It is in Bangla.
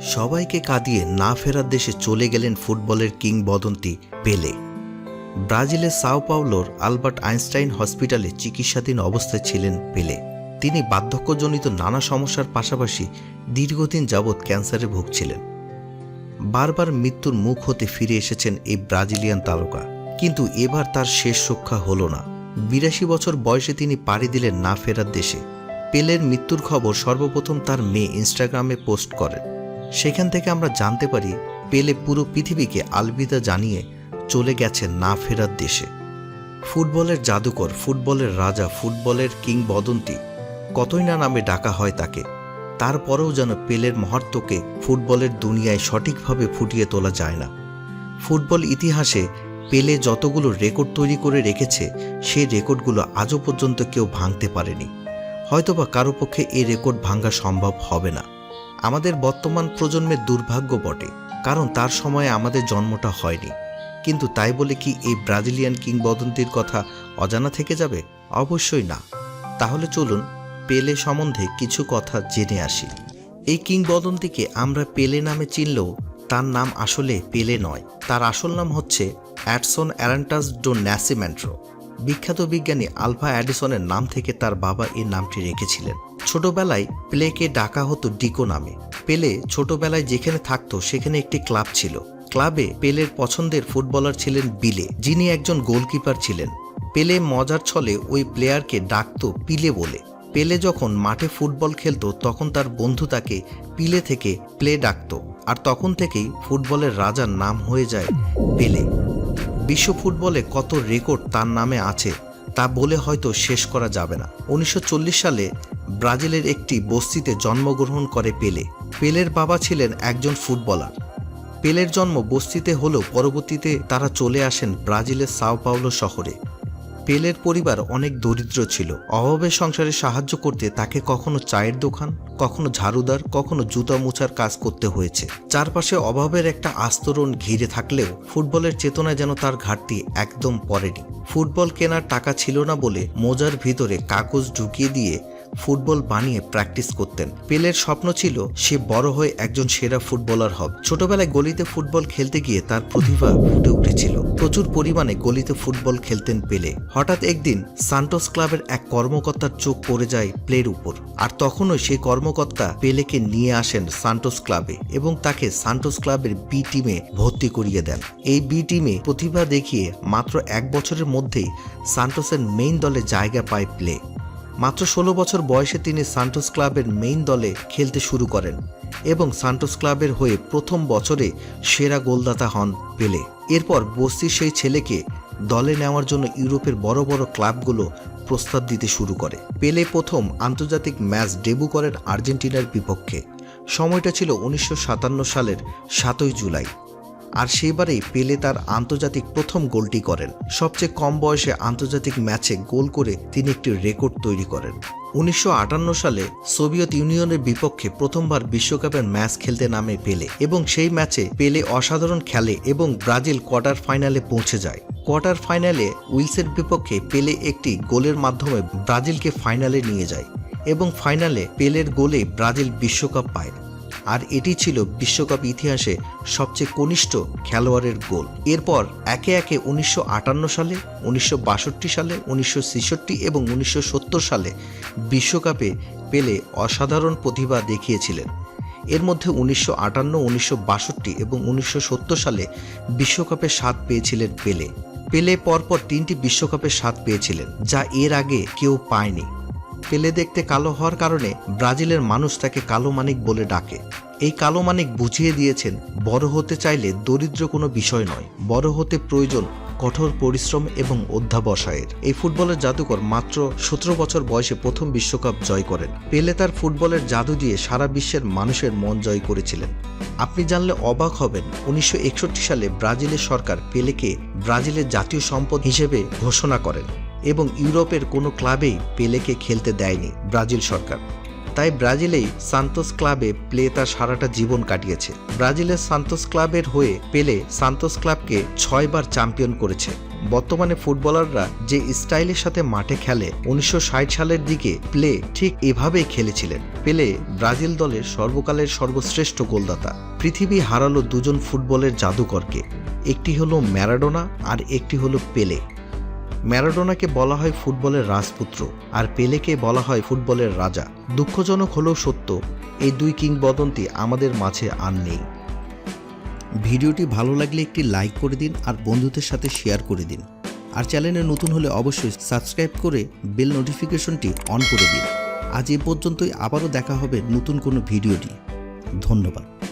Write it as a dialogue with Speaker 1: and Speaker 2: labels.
Speaker 1: সবাইকে কাঁদিয়ে না ফেরার দেশে চলে গেলেন ফুটবলের কিংবদন্তি পেলে। ব্রাজিলের সাও পাওলোর আলবার্ট আইনস্টাইন হসপিটালে চিকিৎসাধীন অবস্থায় ছিলেন পেলে। তিনি বার্ধক্যজনিত নানা সমস্যার পাশাপাশি দীর্ঘদিন যাবৎ ক্যান্সারে ভুগছিলেন। বারবার মৃত্যুর মুখ হতে ফিরে এসেছেন এই ব্রাজিলিয়ান তারকা। কিন্তু এবার তার শেষ রক্ষা হলো না। বিরাশি বছর বয়সে তিনি পাড়ি দিলেন না ফেরার দেশে। পেলের মৃত্যুর খবর সর্বপ্রথম তার মেয়ে ইনস্টাগ্রামে পোস্ট করেন সেখান থেকে আমরা জানতে পারি, পেলে পুরো পৃথিবীকে আলবিদা জানিয়ে চলে গেছে না ফেরার দেশে। ফুটবলের জাদুকর, ফুটবলের রাজা, ফুটবলের কিংবদন্তি, কতই না নামে ডাকা হয় তাকে, তারপরেও যেন পেলের মহত্বকে ফুটবলের দুনিয়ায় সঠিকভাবে ফুটিয়ে তোলা যায় না। ফুটবল ইতিহাসে পেলে যতগুলো রেকর্ড তৈরি করে রেখেছে সেই রেকর্ডগুলো আজও পর্যন্ত কেউ ভাঙতে পারেনি। হয়তোবা কারও পক্ষে এই রেকর্ড ভাঙা সম্ভব হবে না। আমাদের বর্তমান প্রজন্মের দুর্ভাগ্য বটে, কারণ তার সময়ে আমাদের জন্মটা হয়নি। কিন্তু তাই বলে কি এই ব্রাজিলিয়ান কিংবদন্তির কথা অজানা থেকে যাবে? অবশ্যই না। তাহলে চলুন পেলে সম্বন্ধে কিছু কথা জেনে আসি। এই কিংবদন্তিকে আমরা পেলে নামে চিনলেও তার নাম আসলে পেলে নয়। তার আসল নাম হচ্ছে অ্যাডসন অ্যারান্টাস ডো ন্যাসিমেন্ট্রো। বিখ্যাত বিজ্ঞানী আলফা অ্যাডিসনের নাম থেকে তার বাবা এই নামটি রেখেছিলেন। ছোটবেলায় প্লেকে ডাকা হতো ডিকো নামে। পেলে ছোটবেলায় যেখানে থাকতো সেখানে একটি ক্লাব ছিল। ক্লাবে পেলের পছন্দের ফুটবলার ছিলেন বিলে, যিনি একজন গোলকিপার ছিলেন। পেলে মজার ছলে ওই প্লেয়ারকে ডাকতো পিলে বলে। পেলে যখন মাঠে ফুটবল খেলতো তখন তার বন্ধু তাকে পিলে থেকে প্লে ডাকতো। আর তখন থেকেই ফুটবলের রাজার নাম হয়ে যায় পেলে। বিশ্ব ফুটবলে কত রেকর্ড তার নামে আছে, তা বলে হয়তো শেষ করা যাবে না। উনিশশো চল্লিশ সালে ব্রাজিলের একটি বস্তিতে জন্মগ্রহণ করে পেলে। পেলের বাবা ছিলেন একজন ফুটবলার। পেলের জন্ম বস্তিতে হলেও পরবর্তীতে তারা চলে আসেন ব্রাজিলের সাও পাওলো শহরে। পেলের পরিবার অনেক দরিদ্র ছিল। অভাবের সংসারে সাহায্য করতে তাকে কখনো চায়ের দোকান, কখনো ঝাড়ুদার, কখনো জুতা মোছার কাজ করতে হয়েছে। চারপাশে অভাবের একটা আস্তরণ ঘিরে থাকলেও ফুটবলের চেতনায় যেন তার ঘাটতি একদম পরেনি ফুটবল কেনার টাকা ছিল না বলে মোজার ভিতরে কাগজ ঢুকিয়ে দিয়ে ফুটবল বানিয়ে প্র্যাকটিস করতেন। পেলের স্বপ্ন ছিল সে বড় হয়ে একজন সেরা ফুটবলার হবে। ছোটবেলায় গলিতে ফুটবল খেলতে গিয়ে তার প্রতিভা ফুটে উঠেছিল। প্রচুর পরিমাণে গলিতে ফুটবল খেলতেন পেলে। হঠাৎ একদিন সান্টোস ক্লাবের এক কর্মকর্তার চোখ পড়ে যায় প্লের উপর। আর তখনও সেই কর্মকর্তা পেলেকে নিয়ে আসেন সান্টোস ক্লাবে এবং তাকে সান্টোস ক্লাবের বি টিমে ভর্তি করিয়ে দেন। এই বি টিমে প্রতিভা দেখিয়ে মাত্র এক বছরের মধ্যেই সান্টোসের মেইন দলে জায়গা পায় প্লে। মাত্র ষোলো বছর বয়সে তিনি সান্টোস ক্লাবের মেইন দলে খেলতে শুরু করেন এবং সান্টোস ক্লাবের হয়ে প্রথম বছরে সেরা গোলদাতা হন পেলে। এরপর বস্তির সেই ছেলেকে দলে নেওয়ার জন্য ইউরোপের বড় বড় ক্লাবগুলো প্রস্তাব দিতে শুরু করে। পেলে প্রথম আন্তর্জাতিক ম্যাচ ডেবু করেন আর্জেন্টিনার বিপক্ষে। সময়টা ছিল উনিশশো সাতান্ন সালের সাতই জুলাই। আর সেবারেই পেলে তার আন্তর্জাতিক প্রথম গোলটি করেন। সবচেয়ে কম বয়সে আন্তর্জাতিক ম্যাচে গোল করে তিনি একটি রেকর্ড তৈরি করেন। উনিশশো আটান্ন সালে সোভিয়েত ইউনিয়নের বিপক্ষে প্রথমবার বিশ্বকাপের ম্যাচ খেলতে নামে পেলে এবং সেই ম্যাচে পেলে অসাধারণ খেলে এবং ব্রাজিল কোয়ার্টার ফাইনালে পৌঁছে যায়। কোয়ার্টার ফাইনালে উইলসের বিপক্ষে পেলে একটি গোলের মাধ্যমে ব্রাজিলকে ফাইনালে নিয়ে যায় এবং ফাইনালে পেলের গোলে ব্রাজিল বিশ্বকাপ পায়। আর এটি ছিল বিশ্বকাপ ইতিহাসে সবচেয়ে কনিষ্ঠ খেলোয়াড়ের গোল। এরপর একে একে উনিশশো আটান্ন সালে, উনিশশো বাষট্টি সালে, উনিশশো এবং উনিশশো সত্তর সালে বিশ্বকাপে পেলে অসাধারণ প্রতিভা দেখিয়েছিলেন। এর মধ্যে উনিশশো আটান্ন, উনিশশো এবং উনিশশো সত্তর সালে বিশ্বকাপে স্বাদ পেয়েছিলেন পেলে। পেলে পরপর তিনটি বিশ্বকাপের স্বাদ পেয়েছিলেন, যা এর আগে কেউ পায়নি। পেলে দেখতে কালো হওয়ার কারণে ব্রাজিলের মানুষ তাকে কালো মানিক বলে ডাকে। এই কালো মানিক বুঝিয়ে দিয়েছেন, বড় হতে চাইলে দরিদ্র কোনো বিষয় নয়, বড় হতে প্রয়োজন কঠোর পরিশ্রম এবং অধ্যাবসায়ের। এই ফুটবলের জাদুকর মাত্র সতেরো বছর বয়সে প্রথম বিশ্বকাপ জয় করেন। পেলে তার ফুটবলের জাদু দিয়ে সারা বিশ্বের মানুষের মন জয় করেছিলেন। আপনি জানলে অবাক হবেন, উনিশশো একষট্টি সালে ব্রাজিলের সরকার পেলেকে ব্রাজিলের জাতীয় সম্পদ হিসেবে ঘোষণা করেন। এবং ইউরোপের কোনো ক্লাবেই পেলেকে খেলতে দেয়নি ব্রাজিল সরকার। তাই ব্রাজিলেই সান্তোস ক্লাবে প্লে তার সারাটা জীবন কাটিয়েছে। ব্রাজিলের সান্তোস ক্লাবের হয়ে পেলে সান্তোস ক্লাবকে ছয়বার চ্যাম্পিয়ন করেছে। বর্তমানে ফুটবলাররা যে স্টাইলের সাথে মাঠে খেলে, উনিশশো ষাট সালের দিকে প্লে ঠিক এভাবেই খেলেছিলেন। পেলে ব্রাজিল দলের সর্বকালের সর্বশ্রেষ্ঠ গোলদাতা। পৃথিবী হারালো দুজন ফুটবলের জাদুকরকে। একটি হলো ম্যারাডোনা আর একটি হলো পেলে। ম্যারাডোনাকে বলা হয় ফুটবলের রাজপুত্র আর পেলেকে বলা হয় ফুটবলের রাজা। দুঃখজনক হলেও সত্য, এই দুই কিংবদন্তি আমাদের মাঝে আর নেই। ভিডিওটি ভালো লাগলে একটি লাইক করে দিন আর বন্ধুদের সাথে শেয়ার করে দিন। আর চ্যানেলে নতুন হলে অবশ্যই সাবস্ক্রাইব করে বেল নোটিফিকেশনটি অন করে দিন। আজ এ পর্যন্তই আবারও দেখা হবে নতুন কোনো ভিডিওটি। ধন্যবাদ।